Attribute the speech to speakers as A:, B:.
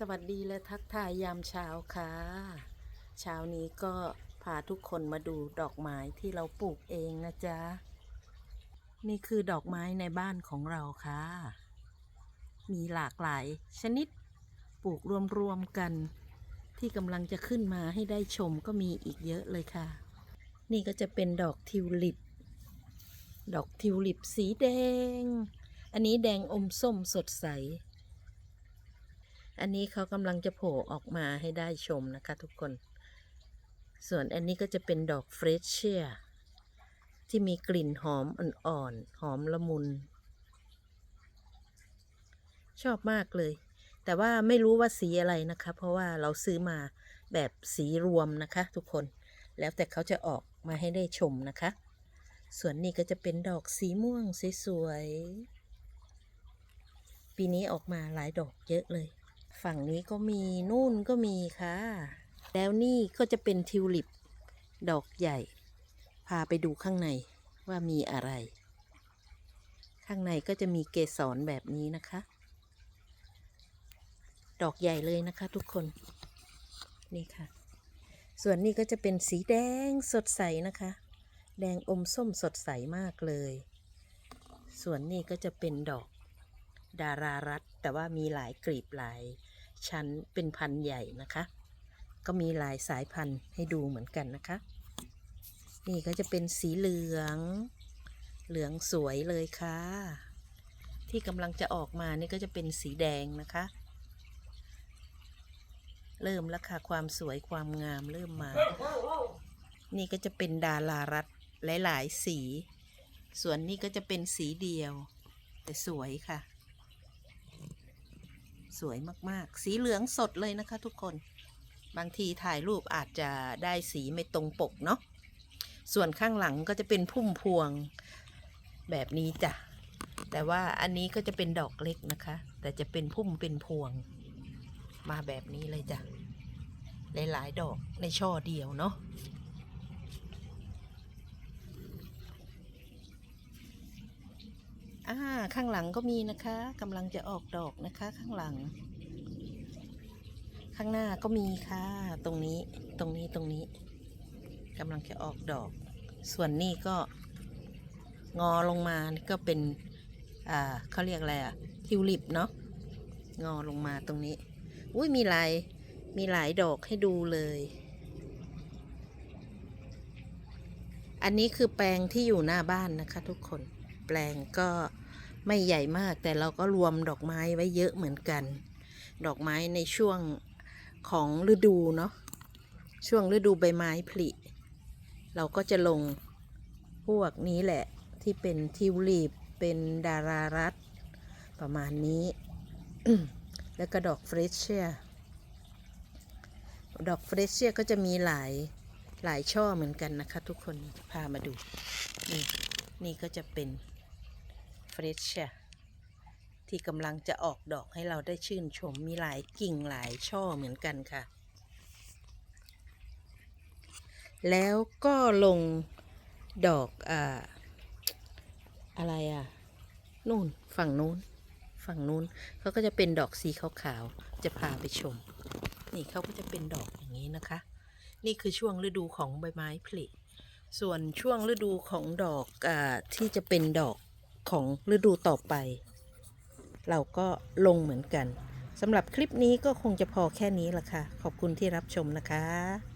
A: สวัสดีและทักทายยามเช้าค่ะ เช้านี้ก็พาทุกคนมาดูดอกไม้ที่เราปลูกเองนะจ๊ะ นี่คือดอกไม้ในบ้านของเราค่ะ มีหลากหลายชนิดปลูกรวมๆกัน ที่กำลังจะขึ้นมาให้ได้ชมก็มีอีกเยอะเลยค่ะ นี่ก็จะเป็นดอกทิวลิป ดอกทิวลิปสีแดง อันนี้แดงอมส้มสดใส อันนี้เขากำลังจะโผล่ออกมาให้ได้ชมนะคะทุกคน ส่วนอันนี้ก็จะเป็นดอกเฟรชเชียที่มีกลิ่นหอมอ่อนๆ หอมละมุน ชอบมากเลย แต่ว่าไม่รู้ว่าสีอะไรนะคะ เพราะว่าเราซื้อมาแบบสีรวมนะคะ ทุกคน แล้วแต่เขาจะออกมาให้ได้ชมนะคะ ส่วนนี้ก็จะเป็นดอกสีม่วงสวยๆ ปีนี้ออกมาหลายดอกเยอะเลย ฝั่งนี้ก็มีนู่นก็มีค่ะ แล้วนี่ก็จะเป็นทิวลิป ดอกใหญ่ พาไปดูข้างในว่ามีอะไร ข้างในก็จะมีเกสรแบบนี้นะคะ ดอกใหญ่เลยนะคะทุกคน นี่ค่ะ ส่วนนี้ก็จะเป็นสีแดงสดใสนะคะ แดงอมส้มสดใสมากเลย ส่วนนี้ก็จะเป็นดอก ดารารัตแต่ว่ามีหลายกลีบหลายชั้นเป็นพันธุ์ใหญ่นะคะ ก็มีหลายสายพันธุ์ให้ดูเหมือนกันนะคะ นี่ก็จะเป็นสีเหลือง เหลืองสวยเลยค่ะ ที่กำลังจะออกมานี่ก็จะเป็นสีแดงนะคะ เริ่มแล้วค่ะความสวยความงามเริ่มมา นี่ก็จะเป็นดารารัตหลาย ๆ สี ส่วนนี้ก็จะเป็นสีเดียว แต่สวยค่ะ สวยมากๆ สีเหลืองสดเลยนะคะทุกคน บางทีถ่ายรูปอาจจะได้สีไม่ตรงปกเนาะ ส่วนข้างหลังก็จะเป็นพุ่มพวงแบบนี้จ้ะ แต่ว่าอันนี้ก็จะเป็นดอกเล็กนะคะ แต่จะเป็นพุ่มเป็นพวง มาแบบนี้เลยจ้ะ หลายๆ ดอกในช่อเดียวเนาะ อ่าข้างหลังก็มีนะคะกำลังจะออกดอกนะคะ ข้างหลัง ข้างหน้าก็มีค่ะ ตรงนี้ตรงนี้ตรงนี้กำลังจะออกดอก ส่วนนี้ก็งอลงมานี่ก็เป็นอ่าเขาเรียกอะไรอะทิวลิปเนาะงอลงมาตรงนี้อุ้ยมีหลายมีหลายดอกให้ดูเลย อันนี้คือแปลงที่อยู่หน้าบ้านนะคะทุกคน แปลงก็ ไม่ใหญ่มากแต่เราก็รวมดอกไม้ไว้เยอะเหมือนกัน ดอกไม้ในช่วงของฤดูเนาะช่วงฤดูใบไม้ผลิ เราก็จะลงพวกนี้แหละที่เป็นทิวลิปเป็นดารารัตประมาณนี้ แล้วก็ดอกเฟรชเชียดอกเฟรชเชียก็จะมีหลายหลายช่อเหมือนกันนะคะ ทุกคนพามาดู นี่นี่ก็จะเป็น เฟรชเชียที่กำลังจะออกดอกให้เราได้ชื่นชมมีหลายกิ่งหลายช่อเหมือนกันค่ะ แล้วก็ลงดอกอ่าอะไรอะนู่นฝั่งนู้น ฝั่งนู้นเขาก็จะเป็นดอกสีขาวๆจะพาไปชม นี่เขาก็จะเป็นดอกอย่างนี้นะคะ นี่คือช่วงฤดูของใบไม้ผลิส่วนช่วงฤดูของดอกอาที่จะเป็นดอก ของฤดูต่อไป เราก็ลงเหมือนกันสำหรับคลิปนี้ก็คงจะพอแค่นี้ละค่ะ ขอบคุณที่รับชมนะคะ